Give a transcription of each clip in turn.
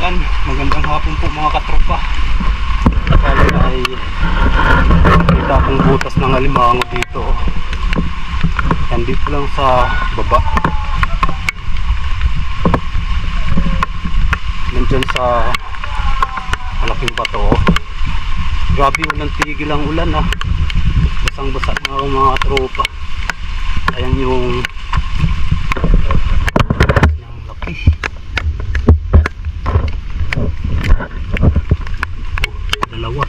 Yan, magandang hapon po mga katropa. Kali ay kita akong butas ng alimango dito. Yan dito lang sa baba. Nandyan sa malaking bato. Grabe walang tigil ang ulan ah. Basang basa na mga tropa. Ayan yung laki. dalawa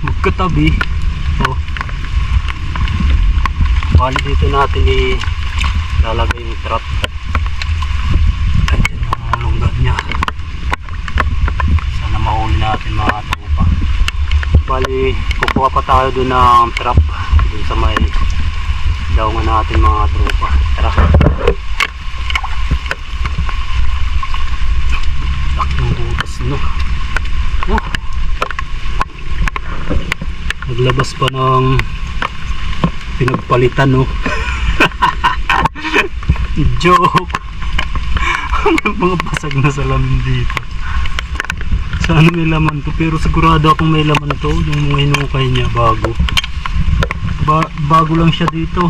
magkatabi oh bali dito natin i lalagay yung trap. Andyan yung lungga niya. Sana mahuli natin mga tropa bali kukuha pa tayo dun ng trap. Dun sa may daungan natin mga tropa tara. Laking butas no. Oh. Naglabas pa ng pinagpalitan no. Joke. May mga basag na salamin dito. Sana may laman to pero sigurado akong may laman to yung mga hinukay niya bago. Ba bago lang siya dito.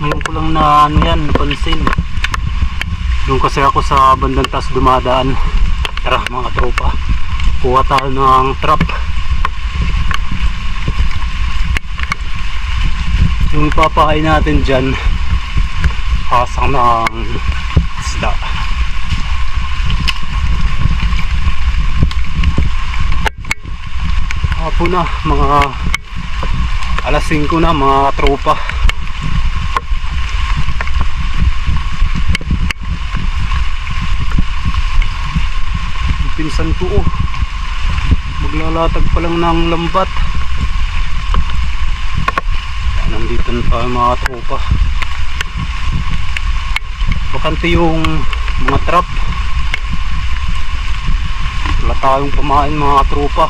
Ngayon ko lang na ano yan, napansin. Doon kasi ako sa bandang taas dumadaan. Tara mga tropa. Kuha tayo ng trap. Yung ipapakain natin dyan, hasang ng isda. Hapon na, mga alas 5 na mga tropa. Pinsan ko oh maglalatag pa lang ng lambat nandito na tayo mga tropa. Bakante yung mga trap wala tayong pamain mga tropa.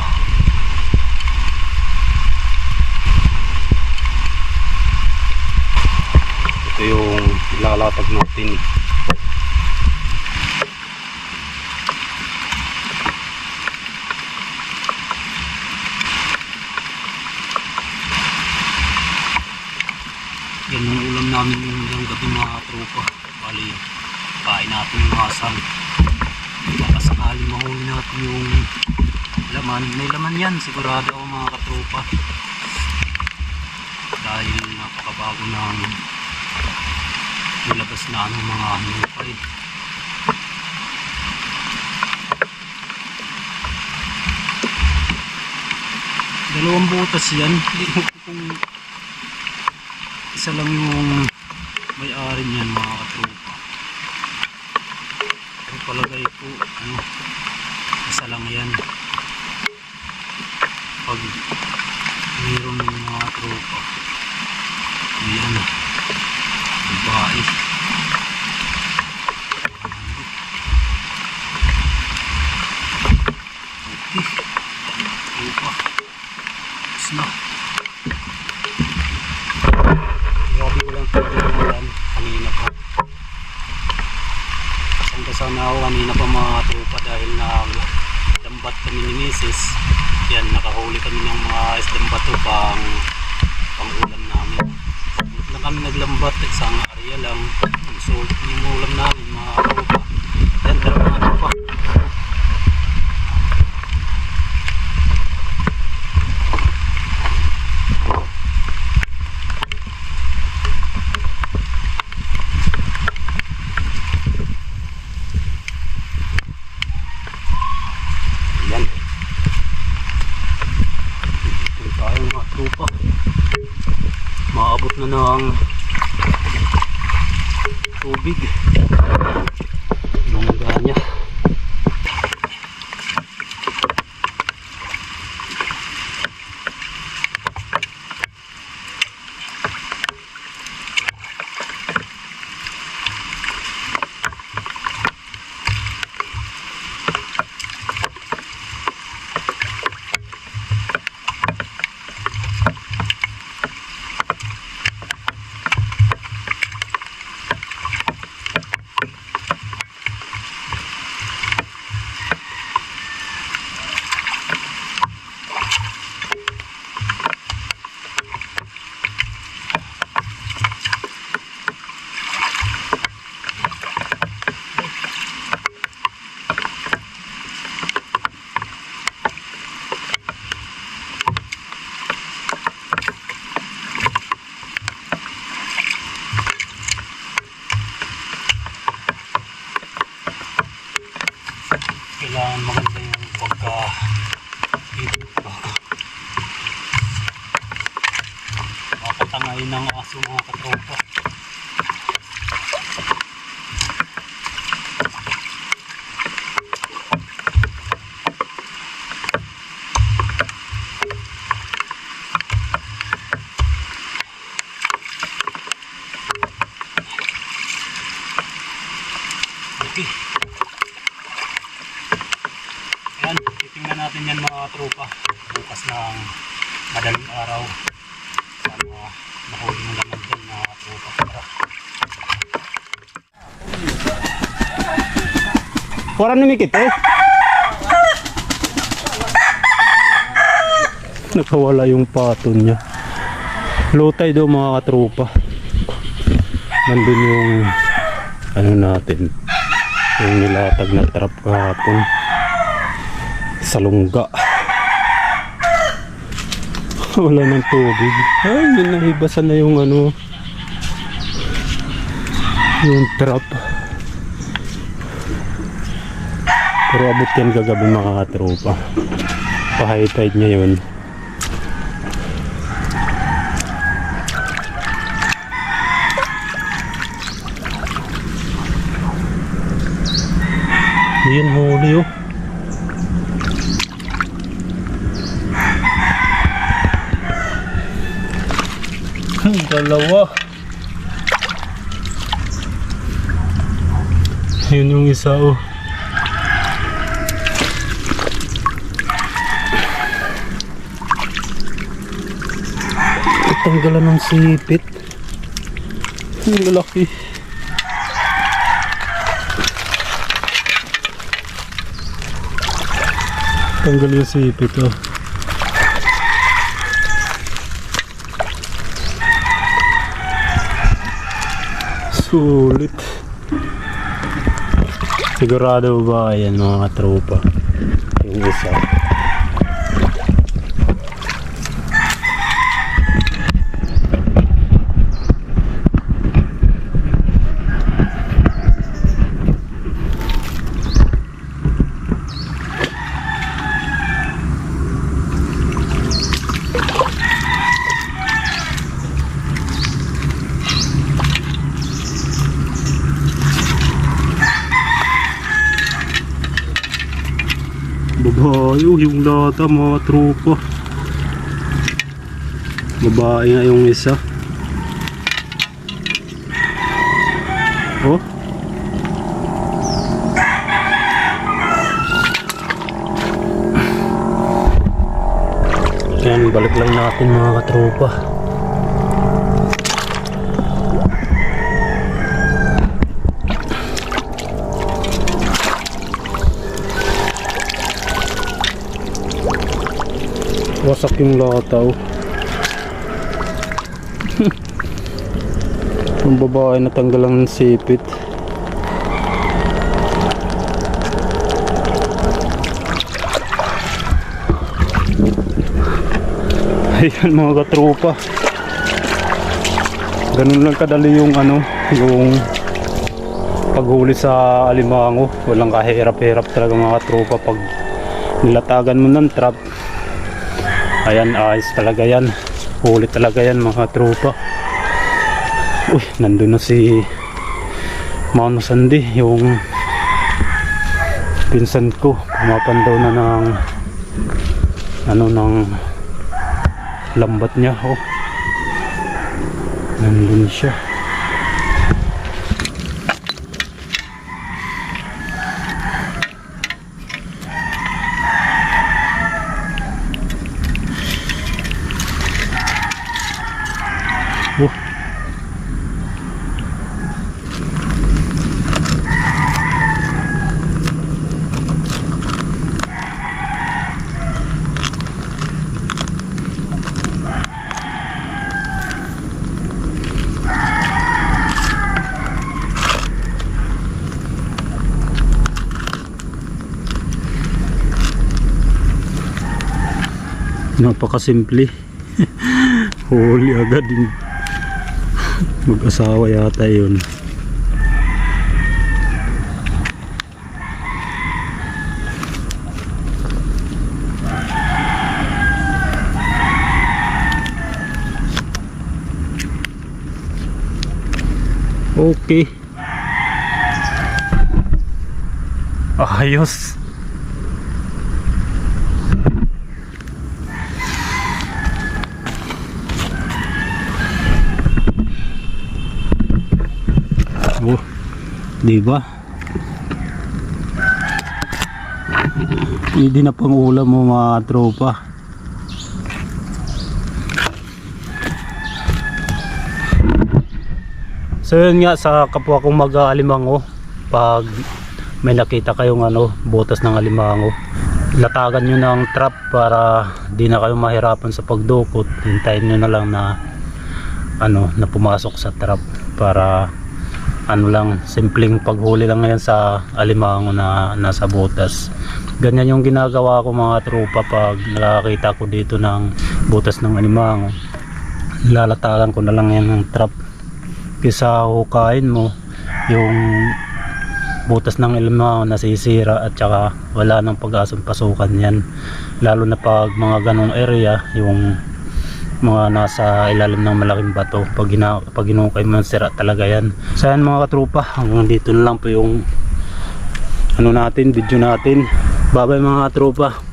Ito yung ilalatag natin Yan ang ulam namin yung gabi mga tropa. Bali, kain natin yung asal. Baka sakaling mahuli natin yung laman. May laman yan, sigurado ako mga katropa. Dahil napakabago ng nilabas na ano mga hinukay. Dalawang butas yan. Hindi ko kung isa lang yung may-ari niyan mga katropa. Pero palagay ko ano, isa lang yan. Pag mayroon ng mga tropa yan babae okay tropa tapos na Grabe walang tigil ng ulan Saan sana ako kanina pa mga tropa dahil na lambat kami ni Mrs. Yan, nakahuli kami ng mga isdang bato pang pang ulam namin. Lang kami naglambat, isang area lang. So, yung ulam namin mga tropa. Yan, tara mga tropa. Yan. Dito tayo mga tropa. Maabot na ng tubig. Yung niya. ng aso mga katropa. Okay. Ayan, titingnan natin yan mga tropa. Bukas ng madaling araw. Sana mahuli mo naman dyan mga tropa. Tara. Wala numikit eh. Nakawala yung pato niya. Lutay daw mga katropa. Nandun yung ano natin yung nilatag na trap kahapon sa lungga wala ng tubig. Ay yun nahibasan na yung ano yung trap. Pero abot yan gagabi mga katropa. Pa high tide niya yun huli oh. dalawa. Yun yung isa oh. Tanggalan ng sipit. Ang lalaki. Tanggal yung sipit oh. Sulit. Sigurado ba yan mga tropa? Yung isa. Babae oh, yung lata mga tropa. Babae nga yung isa. Oh. Yan, balik lang natin mga katropa. Wasak yung lataw. Ang babae natanggal lang ng sipit. Ayan mga katropa. Ganun lang kadali yung ano, yung paghuli sa alimango. Walang kahirap-hirap talaga mga katropa pag nilatagan mo ng trap Ayan, ayos talaga yan. Huli talaga yan mga tropa. Uy, nandun na si Mano Sandy, yung pinsan ko. Pumapan daw na ng ano ng lambat niya. Oh. Nandun siya. Napakasimple. Huli agad din. Mag-asawa yata yun. Okay. Ayos. Oh, di ba? Hindi na pang ulam mo mga tropa. So yun nga sa kapwa kong mag-alimango pag may nakita kayong ano butas ng alimango latagan nyo ng trap para di na kayo mahirapan sa pagdukot hintayin nyo na lang na ano na pumasok sa trap para ano lang simpleng paghuli lang ngayon sa alimango na nasa butas. Ganyan yung ginagawa ko mga tropa pag nakakita ko dito ng butas ng alimango. Lalatagan ko na lang yan ng trap. Kisa hukain mo yung butas ng ilmaw nasisira at saka wala nang pag-asang pasukan yan. Lalo na pag mga ganong area yung mga nasa ilalim ng malaking bato. Pag, gina, pag ginukay mo sira talaga yan. So yan mga katrupa hanggang dito na lang po yung ano natin video natin. Bye bye mga katrupa